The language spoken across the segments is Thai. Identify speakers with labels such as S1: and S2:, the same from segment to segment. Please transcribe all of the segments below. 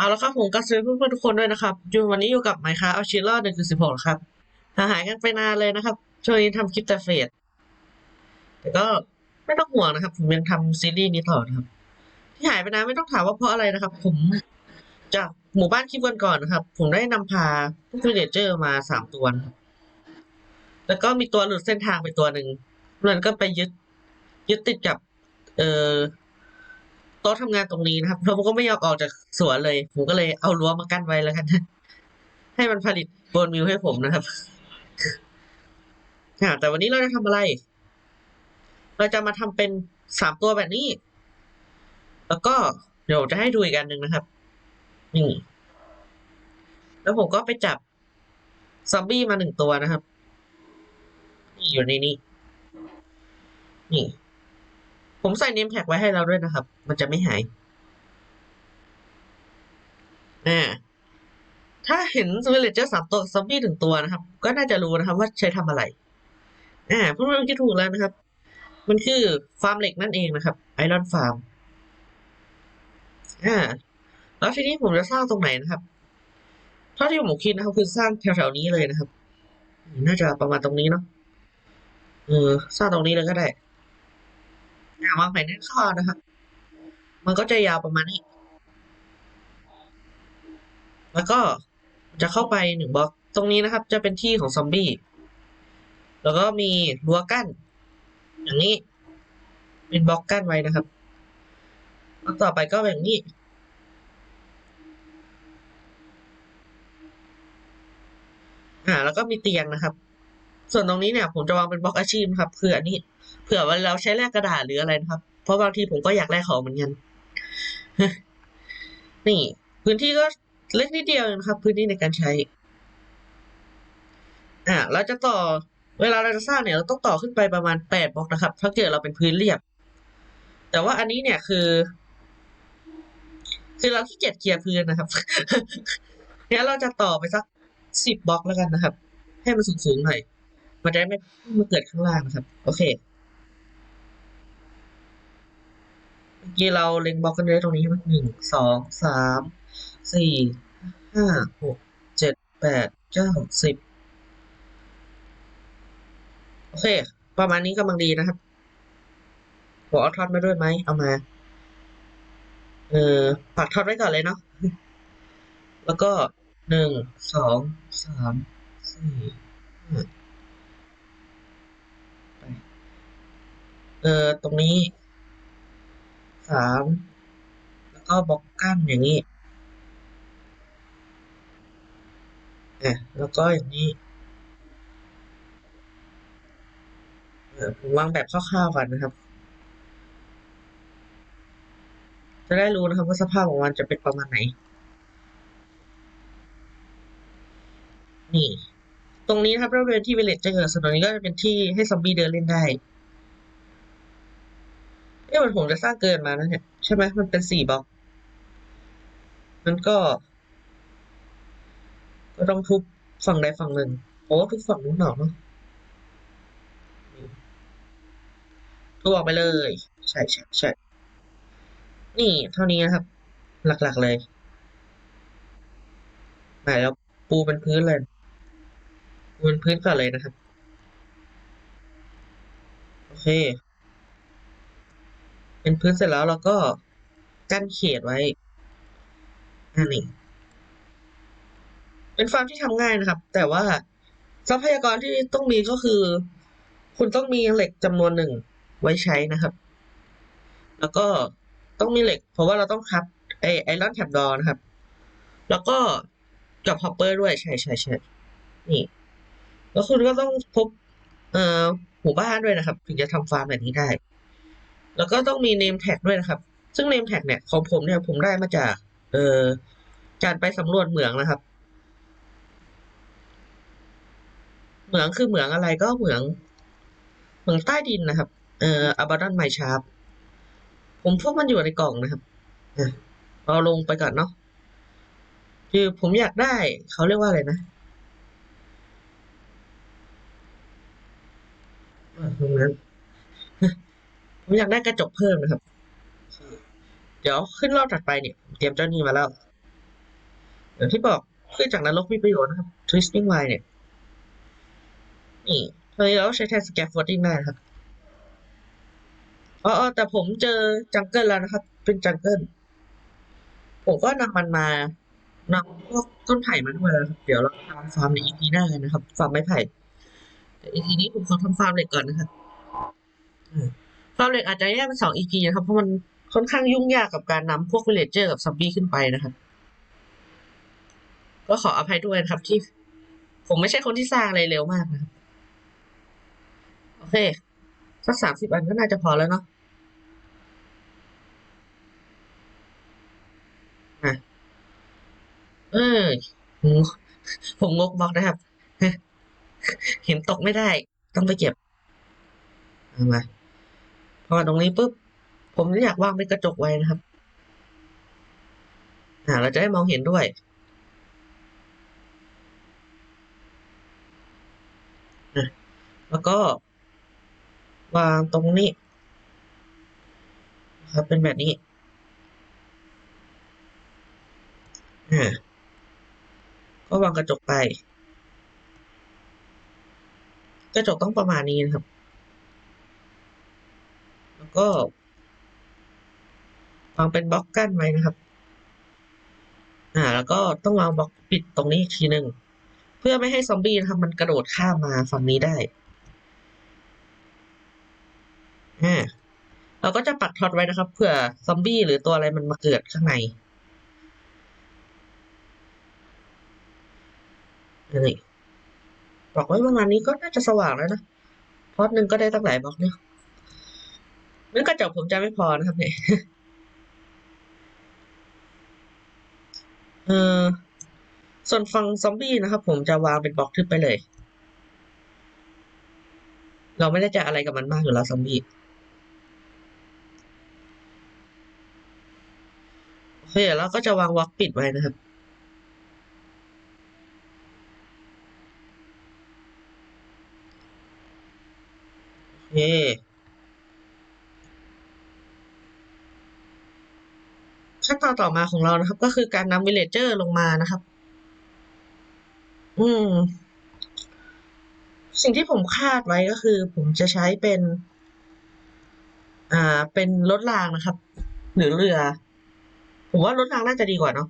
S1: เอาละครับผมก็สวัสดีเพื่อนๆทุกคนด้วยนะครับอยู่วันนี้อยู่กับไมค์ครับเอาชีลอดหนึ่งจุดสิบหกครับหาหายกันไปนานเลยนะครับ ช่วงนี้ทำคลิปแต่เฟสแต่ก็ไม่ต้องห่วงนะครับ ผมยังทำซีรีส์นี้ต่อนะครับ ที่หายไปนานไม่ต้องถามว่าเพราะอะไรนะครับ ผมจากหมู่บ้านคลิปวันก่อนนะครับ ผมได้นำพาพวกวิลเลเจอร์มาสามตัวแล้วก็มีตัวหลุดเส้นทางไปตัวหนึ่งมันก็ไปยึดยึดติดกับ เอ่อ โต๊ะทำงานตรงนี้นะครับแล้วผมก็ไม่ยอมออกจากสวนเลย ผมก็เลยเอารั้วมากั้นไว้แล้วกันให้มันผลิตโบนมิวให้ผมนะครับอ่าแต่วันนี้เราจะทำอะไร เราจะมาทำเป็นสามตัวแบบนี้ แล้วก็เดี๋ยวจะให้ดูอีกอันหนึ่งนะครับ นี่ แล้วผมก็ไปจับซอมบี้มาหนึ่งตัวนะครับ นี่อยู่ในนี้ นี่ ผมใส่เนมแท็กไว้ให้เราด้วยนะครับ มันจะไม่หายอ่าถ้าเห็นวิลเลจเจอร์สามตัวซอมบี้ถึงตัวนะครับ ก็น่าจะรู้นะครับว่าใช้ทำอะไร อ่าเพื่อนๆคิดถูกแล้วนะครับ มันคือฟาร์มเหล็กนั่นเองนะครับไอรอนฟาร์มอ่าแล้วทีนี้ผมจะสร้างตรงไหนนะครับเท่าที่ผมคิดนะครับ คือสร้างแถวๆนี้เลยนะครับ น่าจะประมาณตรงนี้เนาะเออสร้างตรงนี้เลยก็ได้ อ่าวางแผนให้ข้อนะครับ มันก็จะยาวประมาณนี้ แล้วก็จะเข้าไปหนึ่งบล็อก ตรงนี้นะครับ จะเป็นที่ของซอมบี้ แล้วก็มีรั้วกั้น อย่างนี้ เป็นบล็อกกั้นไว้นะครับแล้วต่อไปก็แบบนี้ อ่า แล้วก็มีเตียงนะครับ ส่วนตรงนี้เนี่ยผมจะวางเป็นบล็อกอาชีพครับคืออันนี้เผื่อว่าเราใช้แลกกระดาษหรืออะไรนะครับ เพราะบางทีผมก็อยากแลกของเหมือนกันนี่ พื้นที่ก็เล็กนิดเดียวนะครับ พื้นที่ในการใช้ อ่าเราจะต่อเวลาเราจะสร้างเนี่ยเราต้องต่อขึ้นไปประมาณแปดบล็อกนะครับ ถ้าเกิดเราเป็นพื้นเรียบ แต่ว่าอันนี้เนี่ยคือ คือเราขี้เกียจเคลียร์พื้นนะครับงั้นเราจะต่อไปสักสิบบล็อกแล้วกันนะครับ ให้มันสูงๆหน่อย มันจะไม่มาเกิดข้างล่างนะครับ โอเคเมื่อกี้เราเล็งบล็อกกันไว้ตรงนี้ใช่ไหมหนึ่งสองสามสี่ห้าหกเจ็ดแปดเก้าสิบโอเค ประมาณนี้กำลังดีนะครับผมเอาท็อตมาด้วยไหมเอามา เออปักท็อตไว้ก่อนเลยเนาะแล้วก็หนึ่งสองสามสี่ห้าไป เออตรงนี้สามแล้วก็บล็อกกั้นอย่างนี้อะแล้วก็อย่างนี้เออผมวางแบบคร่าวๆก่อนนะครับ จะได้รู้นะครับว่าสภาพของมันจะเป็นประมาณไหน นี่ ตรงนี้ครับบริเวณที่เวลเลจเจอร์ส่วนตรงนี้ก็จะเป็นที่ให้ซอมบี้เดินเล่นได้ เอ๊ะมันผมจะสร้างเกินมาแล้วเนี่ยใช่ไหมมันเป็นสี่บล็อก มันก็ ก็ต้องทุบฝั่งใดฝั่งหนึ่งโอ้ทุบฝั่งนู้นหนอกเนาะทุบออกไปเลย ใช่ใช่ใช่นี่เท่านี้นะครับ หลักๆเลยไหนแล้วปูเป็นพื้นเลย ปูเป็นพื้นก่อนเลยนะครับ โอเค เป็นพื้นเสร็จแล้วเราก็กั้นเขตไว้อันนี้เป็นฟาร์มที่ทำง่ายนะครับ แต่ว่าทรัพยากรที่ต้องมีก็คือ คุณต้องมีเหล็กจำนวนหนึ่งไว้ใช้นะครับ แล้วก็ต้องมีเหล็ก เพราะว่าเราต้องคับไอไอรอนแท็บดอนะครับ แล้วก็กับฮอปเปอร์ด้วยใช่ใช่ใช่นี่ แล้วคุณก็ต้องพบเอ่อหมู่บ้านด้วยนะครับ ถึงจะทำฟาร์มแบบนี้ได้ แล้วก็ต้องมีเนมแท็กด้วยนะครับ ซึ่งเนมแท็กเนี่ยของผมเนี่ยผมได้มาจากเอ่อการไปสำรวจเหมืองนะครับ เหมืองคือเหมืองอะไรก็เหมืองเหมืองใต้ดินนะครับ เอ่ออับาดอนไมชาร์ปผมพวกมันอยู่ในกล่องนะครับเอาลงไปก่อนเนาะคือผมอยากได้เขาเรียกว่าอะไรนะอะตรงนั้น ผมอยากได้กระจกเพิ่มนะครับ เดี๋ยวขึ้นรอบถัดไปเนี่ย เตรียมเจ้านี่มาแล้วอย่างที่บอกพืชจากนรกมีประโยชน์นะครับ twisting wire เนี่ย นี่ตอนนี้เราใช้แทน scaffolding ได้นะครับอ๋อแต่ผมเจอจังเกิลแล้วนะครับ เป็นจังเกิลผมก็นำมันมานำพวกต้นไผ่มาด้วยแล้วครับเดี๋ยวเราทำฟาร์มใน EP หน้ากันนะครับ ฟาร์มไม้ไผ่แต่ EP นี้ผมขอทำฟาร์มเหล็กก่อนนะครับ อืม ฟาร์มเล็กอาจจะแยกเป็นสอง EP นะครับ เพราะมันค่อนข้างยุ่งยากกับการนำพวกวิลเลจเจอร์กับซอมบี้ขึ้นไปนะครับ ก็ขออภัยด้วยนะครับที่ ผมไม่ใช่คนที่สร้างอะไรเร็วมากนะครับ โอเค สักสามสิบอันก็น่าจะพอแล้วเนาะอะเออผมผมงกบล็อกนะครับ เห็นตกไม่ได้ ต้องไปเก็บ เอามา พอตรงนี้ปุ๊บ ผมอยากวางเป็นกระจกไว้นะครับอ่าเราจะได้มองเห็นด้วยแล้วก็ วางตรงนี้ครับเป็นแบบนี้อ่าก็วางกระจกไป กระจกต้องประมาณนี้นะครับ ก็วางเป็นบล็อกกั้นไว้นะครับ อ่า แล้วก็ต้องวางบล็อกปิดตรงนี้อีกทีหนึ่งเพื่อไม่ให้ซอมบี้นะครับ มันกระโดดข้ามมาฝั่งนี้ได้อ่าเราก็จะปักท็อตไว้นะครับเผื่อซอมบี้หรือตัวอะไรมันมาเกิดข้างในนี่บอกไว้ประมาณนี้ก็น่าจะสว่างแล้วนะพอดหนึ่งก็ได้ตั้งหลายบล็อกเนี่ย มื่อกระจกผมจะไม่พอนะครับเนี่ยเออส่วนฝั่งซอมบี้นะครับผมจะวางเป็นบล็อกทึบไปเลย เราไม่ได้จะอะไรกับมันมากอยู่แล้วซอมบี้โอเคแล้วก็จะวางบล็อกปิดไว้นะครับโอเค ขั้นตอนต่อมาของเรานะครับ ก็คือการนำวิลเลจเจอร์ลงมานะครับ อืม สิ่งที่ผมคาดไว้ก็คือ ผมจะใช้เป็น อ่า เป็นรถรางนะครับ หรือเรือ ผมว่ารถรางน่าจะดีกว่าเนาะ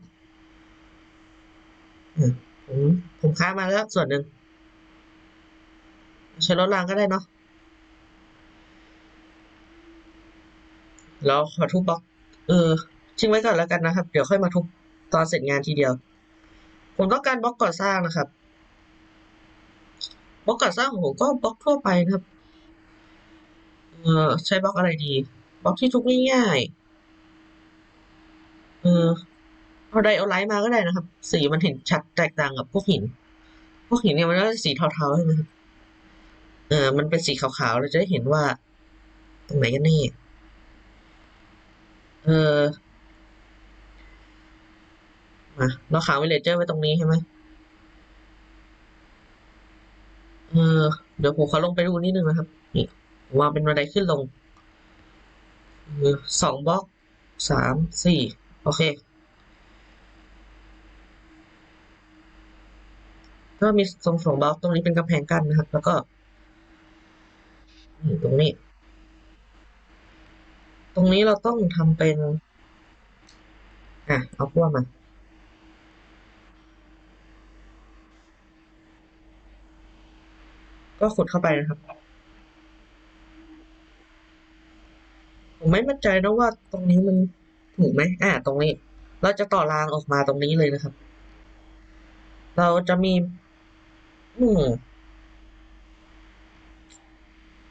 S1: อืมผมผมค้ามาแล้วส่วนหนึ่งใช้รถรางก็ได้เนาะแล้วขอทุบบล็อก เออ ทิ้งไว้ก่อนแล้วกันนะครับ เดี๋ยวค่อยมาทุบตอนเสร็จงานทีเดียว ผมต้องการบล็อกก่อสร้างนะครับบล็อกก่อสร้างของผมก็บล็อกทั่วไปนะครับ เออใช้บล็อกอะไรดีบล็อกที่ทุบง่ายๆเออเอาไดโอไลท์มาก็ได้นะครับ สีมันเห็นชัดแตกต่างกับพวกหิน พวกหินเนี่ยมันก็สีเทาๆใช่ไหมครับเออมันเป็นสีขาวๆเราจะได้เห็นว่า ตรงไหนกันแน่เออ มาเราขังวิลเลเจอร์ไว้ตรงนี้ใช่ไหมเออเดี๋ยวผมขอลงไปดูนิดนึงนะครับ นี่วางเป็นบันไดขึ้นลงสองบล็อกสามสี่โอเค ก็มีตรงสองบล็อกตรงนี้เป็นกำแพงกั้นนะครับ แล้วก็นี่ตรงนี้ ตรงนี้เราต้องทำเป็น อะ เอาพวกมา ก็ขุดเข้าไปนะครับ ผมไม่มั่นใจนะว่าตรงนี้มันถูกไหมอ่าตรงนี้ เราจะต่อรางออกมาตรงนี้เลยนะครับ เราจะมี อืม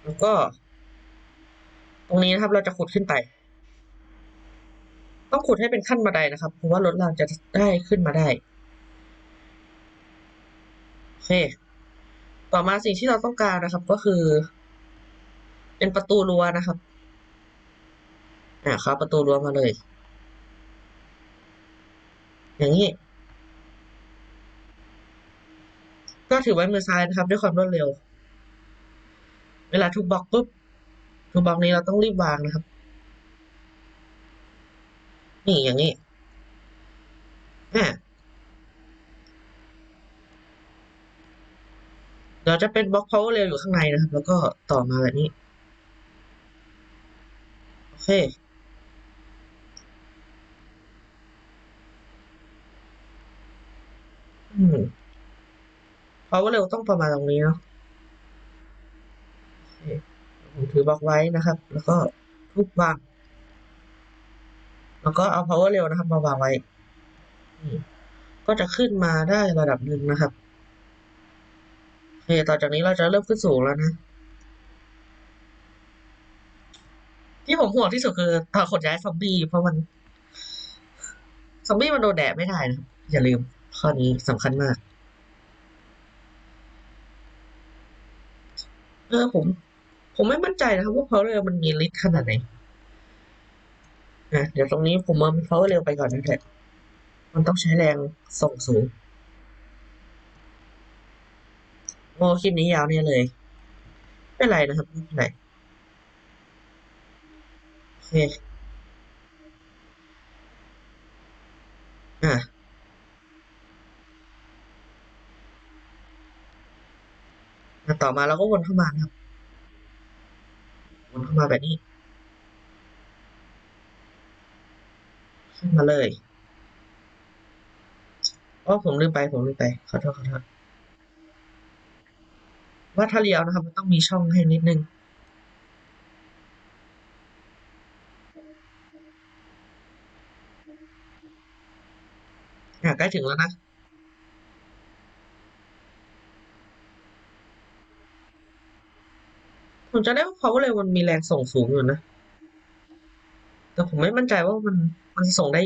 S1: แล้วก็ ตรงนี้นะครับ เราจะขุดขึ้นไป ต้องขุดให้เป็นขั้นบันไดนะครับเพราะว่ารถรางจะได้ขึ้นมาได้โอเค ต่อมาสิ่งที่เราต้องการนะครับก็คือ เป็นประตูรั้วนะครับอ่าครับประตูรั้วมาเลย อย่างนี้ ก็ถือไว้มือซ้ายนะครับ ด้วยความรวดเร็ว เวลาทุบบล็อกปุ๊บทุบบล็อกนี้เราต้องรีบวางนะครับ นี่อย่างนี้อ่า เราจะเป็นบล็อก power rail อยู่ข้างในนะครับ แล้วก็ต่อมาแบบนี้ โอเค อืม power rail ต้องประมาณตรงนี้เนาะโอเคผมถือบล็อกไว้นะครับ แล้วก็ทุบวาง แล้วก็เอา power rail นะครับ มาวางไว้ ก็จะขึ้นมาได้ระดับหนึ่งนะครับ เคต่อจากนี้เราจะเริ่มขึ้นสูงแล้วนะ ที่ผมห่วงที่สุดคือตอนขนย้ายซอมบี้เพราะมันซอมบี้มันโดนแดดไม่ได้นะอย่าลืม ข้อนี้สำคัญมาก เออผม ผมไม่มั่นใจนะครับว่า power rail มันมีฤทธิ์ขนาดไหนนะเดี๋ยวตรงนี้ผมเอา power rail ไปก่อนนะแหละมันต้องใช้แรงส่งสูง โอ้คลิปนี้ยาวเนี่ยเลย ไม่เป็นไรนะครับไม่เป็นไรโอเคอะต่อมาเราก็วนเข้ามาครับ วนเข้ามาแบบนี้ ขึ้นมาเลยอ๋อผมลืมไป ผมลืมไป ขอโทษขอโทษ ว่าถ้าเลี้ยวนะครับมันต้องมีช่องให้นิดนึงอะใกล้ถึงแล้วนะผมจะได้ว่า power rail มันมีแรงส่งสูงอยู่นะ แต่ผมไม่มั่นใจว่ามันมันส่งได้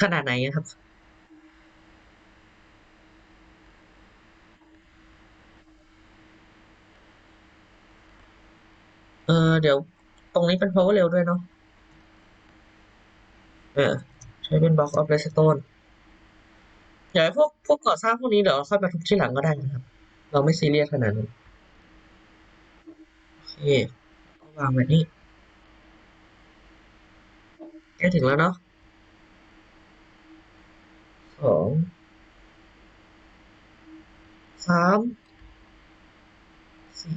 S1: ขนาดไหนอะครับ เออเดี๋ยวตรงนี้เป็น power rail ด้วยเนาะเออใช้เป็น block of redstone เดี๋ยวไอ้พวกพวกก่อสร้างพวกนี้เดี๋ยวเราค่อยมาทุบที่หลังก็ได้นะครับ เราไม่ซีเรียสขนาดนั้นโอเคก็วางแบบนี้ใกล้ถึงแล้วเนาะสองสามสี่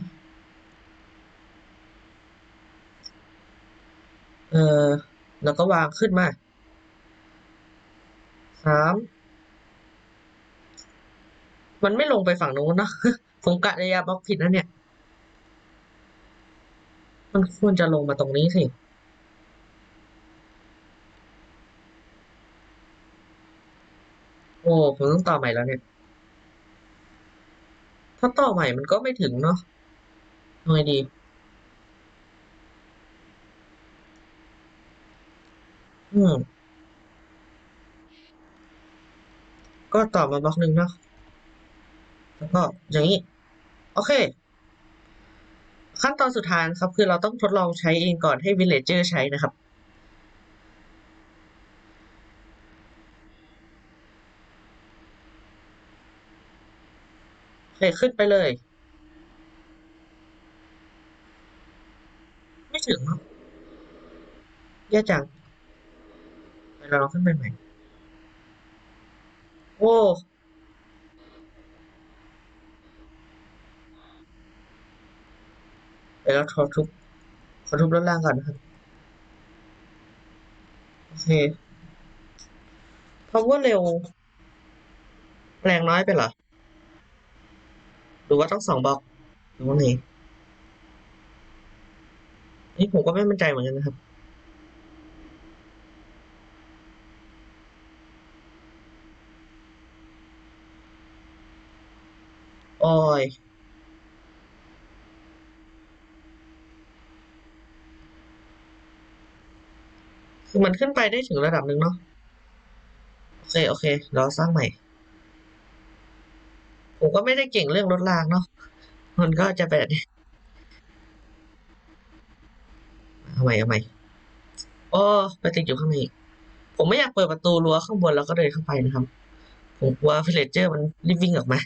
S1: เออแล้วก็วางขึ้นมาสามมันไม่ลงไปฝั่งนู้นเนะผมกะระยะบล็อกผิดนะเนี่ย มันควรจะลงมาตรงนี้สิโอ้ผมต้องต่อใหม่แล้วเนี่ย ถ้าต่อใหม่มันก็ไม่ถึงเนาะทำไงดี มก็ต่อมาบล็อกหนึ่งเนาะแล้วก็อย่างนี้ โอเค ขั้นตอนสุดท้ายครับ คือเราต้องทดลองใช้เองก่อนให้ villager ใช้นะครับโอเคขึ้นไปเลย ไม่ถึงเนาะแย่จัง ไปเราขึ้นไปใหม่ โอ้เดี๋ยวเราขอทุบขอทุบด้านล่างก่อนนะครับ โอเค power เร็ว แรงน้อยไปเหรอหรือว่าต้องสองบล็อกหรือว่าไงนี่ผมก็ไม่มั่นใจเหมือนกันนะครับ โอ้ย คือมันขึ้นไปได้ถึงระดับหนึ่งเนาะ โอเค โอเคเราสร้างใหม่ ผมก็ไม่ได้เก่งเรื่องรถรางเนาะ มันก็จะแบบนี้เอาใหม่เอาใหม่โอ้ไปติดอยู่ข้างในผมไม่อยากเปิดประตูรั้วข้างบนแล้วก็เดินเข้าไปนะครับ ผมกลัววิลเลจเจอร์มันรีบวิ่งออกมา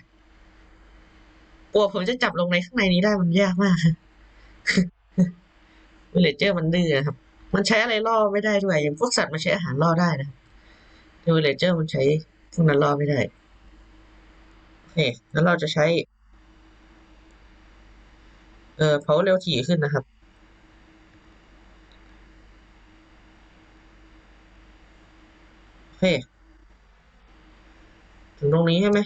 S1: ลัวผมจะจับลงในข้างในนี้ได้มันยากมากวิลเลเจอร์มันดื้อครับ มันใช้อะไรล่อไม่ได้ด้วย อย่างพวกสัตว์มันใช้อาหารล่อได้นะแต่วิลเลเจอร์มันใช้พวกนั้นล่อไม่ได้โอเคแล้วเราจะใช้ เอ่อเพราเร็วถี่ขึ้นนะครับโอเคถึงตรงนี้ใช่ไหม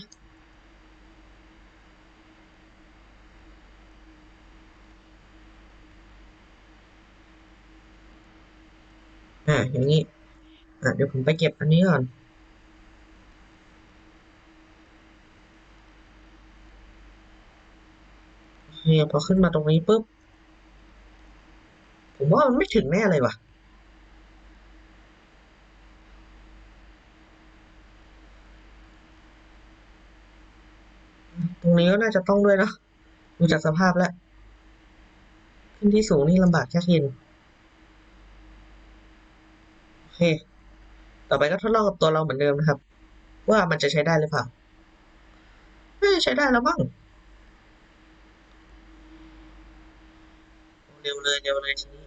S1: อ่าอย่างนี้ อะเดี๋ยวผมไปเก็บอันนี้ก่อนโอเคพอขึ้นมาตรงนี้ปุ๊บ ผมว่ามันไม่ถึงแน่เลยว่ะ ตรงนี้ก็น่าจะต้องด้วยเนะ ดูจากสภาพแล้ว ขึ้นที่สูงนี่ลำบากยากเย็น เค ต่อไปก็ทดลองกับตัวเราเหมือนเดิมนะครับ ว่ามันจะใช้ได้หรือเปล่าน่าจะใช้ได้แล้วมั้งเร็วเลยเร็วเลยทีนี้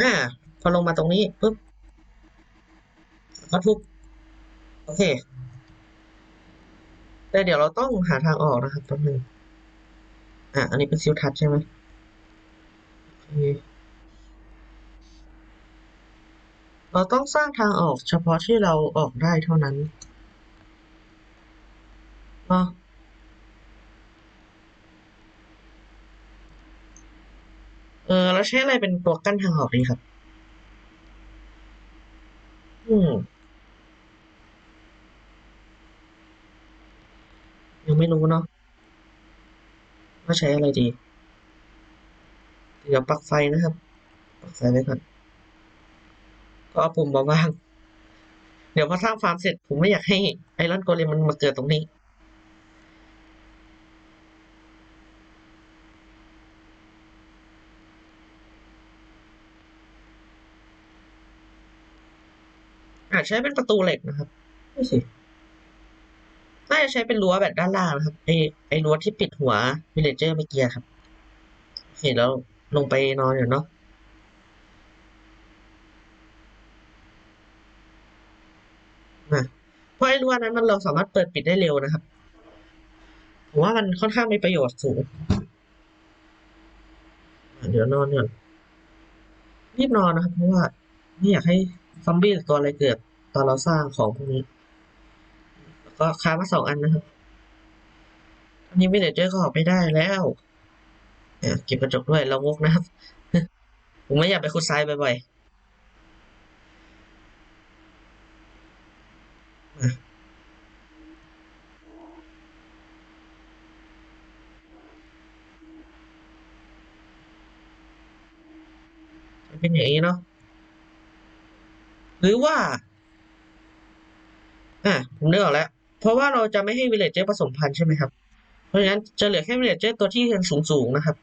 S1: อ่าพอลงมาตรงนี้ปุ๊บแล้วก็ทุบโอเค แต่เดี๋ยวเราต้องหาทางออกนะครับแป๊บนึงอะอันนี้เป็นซิลทัชใช่ไหม เราต้องสร้างทางออกเฉพาะที่เราออกได้เท่านั้นเนาะเออเราใช้อะไรเป็นตัวกั้นทางออกดีครับ อืม ยังไม่รู้เนาะว่าใช้อะไรดี เดี๋ยวปลั๊กไฟนะครับปลั๊กไฟไว้ก่อนก็เอาปุ่มมาวาง เดี๋ยวพอสร้างฟาร์มเสร็จ ผมไม่อยากให้ไอรอนโกเลมมันมาเกิดตรงนี้อาจใช้เป็นประตูเหล็กนะครับไม่สิน่าจะใช้เป็นรั้วแบบด้านล่างนะครับไอไอรั้วที่ปิดหัววิลเลจเจอร์เมื่อกี้ครับโอเคแล้ว ลงไปนอนอยู่เนาะนะเพราะไอ้รั้วนั้นมันเราสามารถเปิดปิดได้เร็วนะครับผมว่ามันค่อนข้างมีประโยชน์สูง เดี๋ยวนอนก่อนรีบนอนนะครับ เพราะว่าไม่อยากให้ซอมบี้ตัวอะไรเกิด ตอนเราสร้างของพวกนี้ ก็ค้ามาสองอันนะครับ อันนี้วิลเลจเจอก็ออกไม่ได้แล้ว เก็บกระจกด้วยเรางกนะครับ ผมไม่อยากไปขุดทรายบ่อยๆเป็นอย่างนี้เนาะหรือว่า อะผมนึกออกแล้ว เพราะว่าเราจะไม่ให้วิลเลจเจอร์ผสมพันธุ์ใช่ไหมครับ เพราะฉะนั้นจะเหลือแค่วิลเลจเจอร์ตัวที่ยังสูงๆนะครับ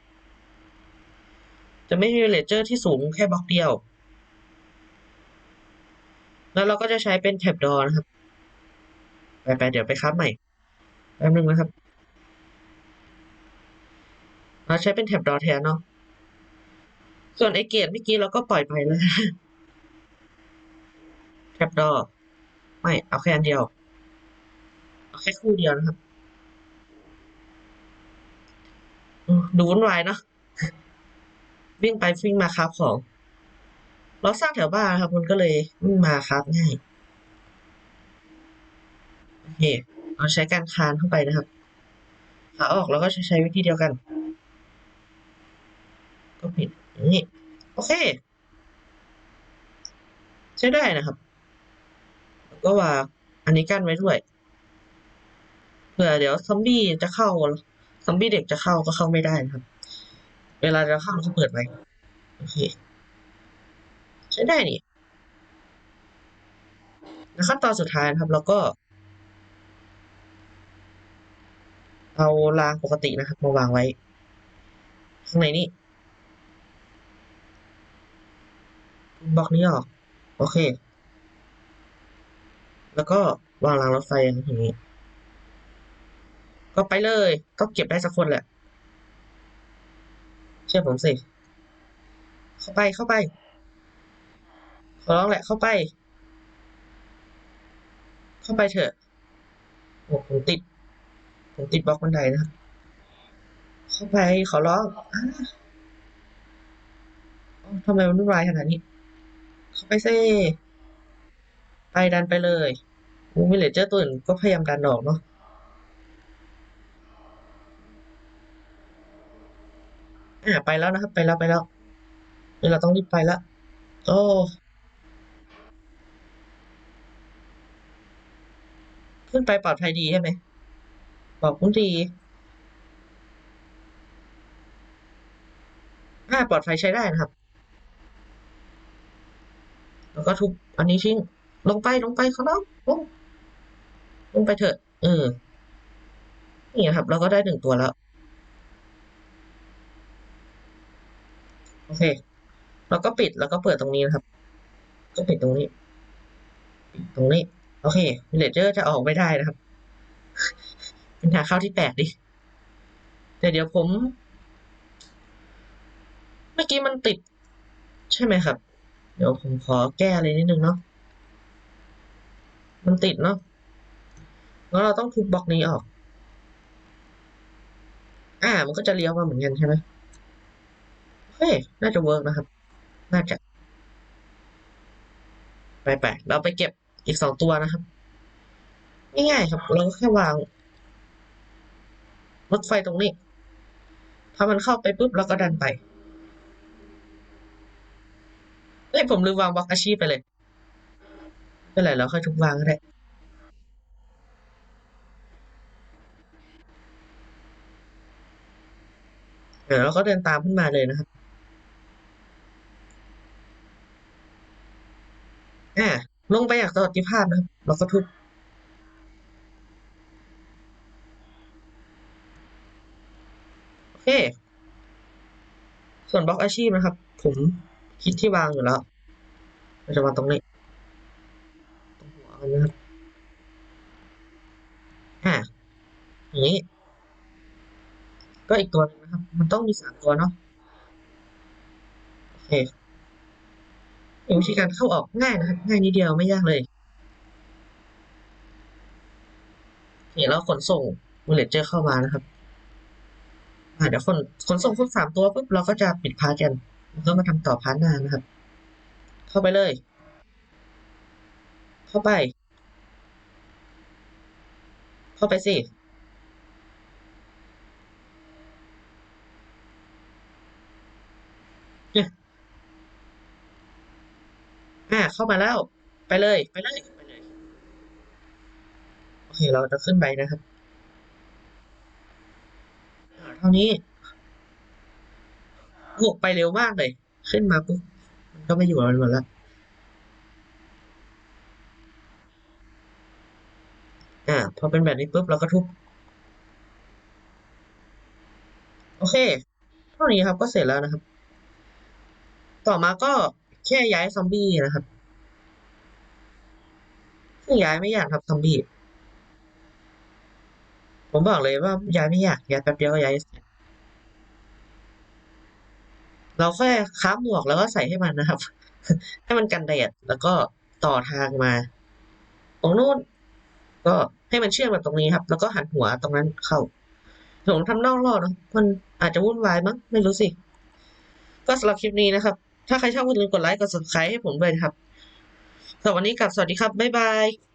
S1: จะไม่ให้วิลเลเจอร์ที่สูงแค่บล็อกเดียว แล้วเราก็จะใช้เป็นแท็บดอนะครับ ไปไปๆเดี๋ยวไปครับใหม่แป๊บนึงนะครับ เราใช้เป็นแท็บดอแทนเนาะ ส่วนไอเกตเมื่อกี้เราก็ปล่อยไปแล้วแท็บดอ ไม่ เอาแค่อันเดียว เอาแค่คู่เดียวนะครับ ดูวุ่นวายเนาะ วิ่งไปวิ่งมาครับของเราสร้างแถวบ้านครับมันก็เลยวิ่งมาครับง่ายโอเคเราใช้การคานเข้าไปนะครับขาออกเราก็ใช้ใชวิธีเดียวกัน ก็ปิดนี้โอเค ใช้ได้นะครับ ก็ว่าอันนี้กั้นไว้ด้วยเผื่อเดี๋ยวซอมบี้จะเข้าซอมบี้เด็กจะเข้าก็เข้าไม่ได้นะครับ เวลาจะเข้าจะเปิดไว้โอเค ใช้ได้นี่แล้วขั้นตอนสุดท้ายนะครับเราก็ เอารางปกตินะครับ มาวางไว้ ข้างในนี้บล็อกนี้ออก โอเค แล้วก็วางรางรถไฟอย่างนี้ ก็ไปเลย ก็เก็บได้สักคนแหละ เชื่อผมสิ เข้าไปเข้าไป ขอร้องแหละเข้าไป เข้าไปเถอะโอ้ผมติด ผมติดบล็อกบันไดนะเข้าไปขอร้องอทำไมมันวุ่นวายขนาดนี้ เข้าไปซิไปดันไปเลยอูวิลเลจเจอร์ตัวอื่นก็พยายามดันออกเนาะ อ่าไปแล้วนะครับ ไปแล้วไปแล้วเวเราต้องรีบไปแล้วโอ้ขึ้นไปปลอดภัยดีใช่ไหม บอกคุณดีอ่าปลอดภัยใช้ได้นะครับ แล้วก็ทุบอันนี้ทิ้งลงไปลงไปเขาแล้วลงลงไปเถอะ เออ นี่ครับ เราก็ได้หนึ่งตัวแล้ว โอเคเราก็ปิดแล้วก็เปิดตรงนี้นะครับ ก็ปิดตรงนี้ ปิดตรงนี้ โอเควิเลเจอร์จะออกไม่ได้นะครับ เป็นทางเข้าที่แปลกดิ แต่เดี๋ยวผม เมื่อกี้มันติด ใช่ไหมครับ เดี๋ยวผมขอแก้อะไรนิดนึงเนาะ มันติดเนาะ แล้วเราต้องทุบบล็อกนี้ออก อ่า มันก็จะเลี้ยวมาเหมือนกันใช่ไหม เค น่าจะเวิร์กนะครับ น่าจะ ไปไปเราไปเก็บอีกสองตัวนะครับ ง่ายๆครับ เราก็แค่วางรถไฟตรงนี้ พอมันเข้าไปปุ๊บเราก็ดันไปเอ้ย ผมลืมวางบล็อกอาชีพไปเลยไม่เป็นไรเราค่อยทุบวางก็ได้เดี๋ยวเราก็เดินตามขึ้นมาเลยนะครับ อ่าลงไปอย่างสวัสดิภาพนะครับเราก็ทุบโอเค ส่วนบล็อกอาชีพนะครับ ผมคิดที่วางอยู่แล้วเราจะวางตรงนี้ตรงหัวมันนะครับอ่าอย่างนี้ ก็อีกตัวหนึงนะครับ มันต้องมีสามตัวเนาะโอเค วิธีการเข้าออกง่ายนะครับง่ายนิดเดียวไม่ยากเลยเดี๋ยเราขนส่งวิลเลเจอร์เข้ามานะครับเดี๋ยวขนขนส่งครบสามตัวปุ๊บเราก็จะปิดพาร์ทกันแล้วก็มาทำต่อพาร์ทหน้านะครับ เข้าไปเลย เข้าไป เข้าไปสิ เนี่ย อ่าเข้ามาแล้ว ไปเลย ไปเลยไปเลยโอเคเราจะขึ้นไปนะครับเท่านี้โอ้ไปเร็วมากเลย ขึ้นมาปุ๊บมันก็ไม่อยู่มันหมดแล้วอ่าพอเป็นแบบนี้ปุ๊บเราก็ทุบโอเค เท่านี้ครับก็เสร็จแล้วนะครับ ต่อมาก็ แค่ย้ายซอมบี้นะครับซึ่งย้ายไม่ยากครับซอมบี้ผมบอกเลยว่าย้ายไม่ยากย้ายแป๊บเดียวก็ย้ายเราแค่ค้าหมวกแล้วก็ใส่ให้มันนะครับ ให้มันกันแดดแล้วก็ต่อทางมา ตรงนู้นก็ให้มันเชื่อมกับตรงนี้ครับ แล้วก็หันหัวตรงนั้นเข้าผมทำนอกรอบนะมันอาจจะวุ่นวายมั้งไม่รู้สิ ก็สำหรับคลิปนี้นะครับ ถ้าใครชอบอย่าลืมกดไลค์กด subscribe ให้ผมด้วยนะครับสำหรับวันนี้กลับสวัสดีครับ บ๊ายบาย